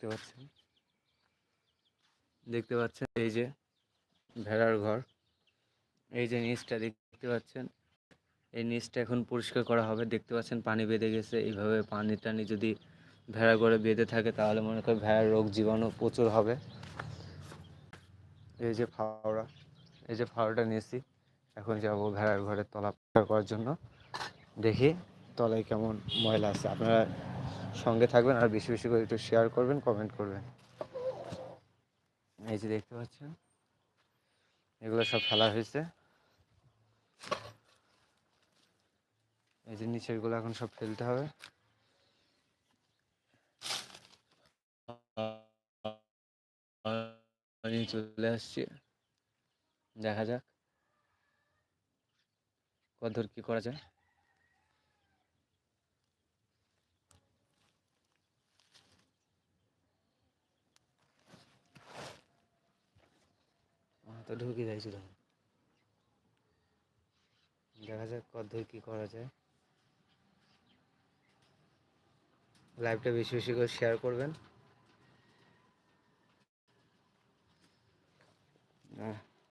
দেখতে পাচ্ছেন। দেখতে পাচ্ছেন এই যে ভেড়ার ঘর। এই যে নিচটা দেখতে পাচ্ছেন। এই নিচটা এখন পরিষ্কার করা হবে। দেখতে পাচ্ছেন পানি বেঁধে গেছে। এইভাবে পানি টানি যদি ভেড়া ঘরে বেঁধে থাকে তাহলে মনে করেন ভেড়ার রোগ জীবাণু প্রচুর হবে। এই যে ফাওড়া এই যে ফাওড়াটা নিয়েছি। এখন যাব ভেড়ার ঘরে তলা করার জন্য। দেখি তলায় কেমন ময়লা আছে। আপনারা সঙ্গে থাকবেন আর বেশি বেশি করে একটু শেয়ার করবেন কমেন্ট করবেন। এই যে দেখতে পাচ্ছেন, এগুলো সব ফেলা হয়েছে। এই যে নিচেরগুলো এখন সব ফেলতে হবে। চলে আসছি। দেখা যাক। কতদূর কি করা যায়? তো ঢুকে তখন দেখা যাক কতদূর কি করা যায়। লাইভটা বেশি বেশি করে শেয়ার করবেন। আহ।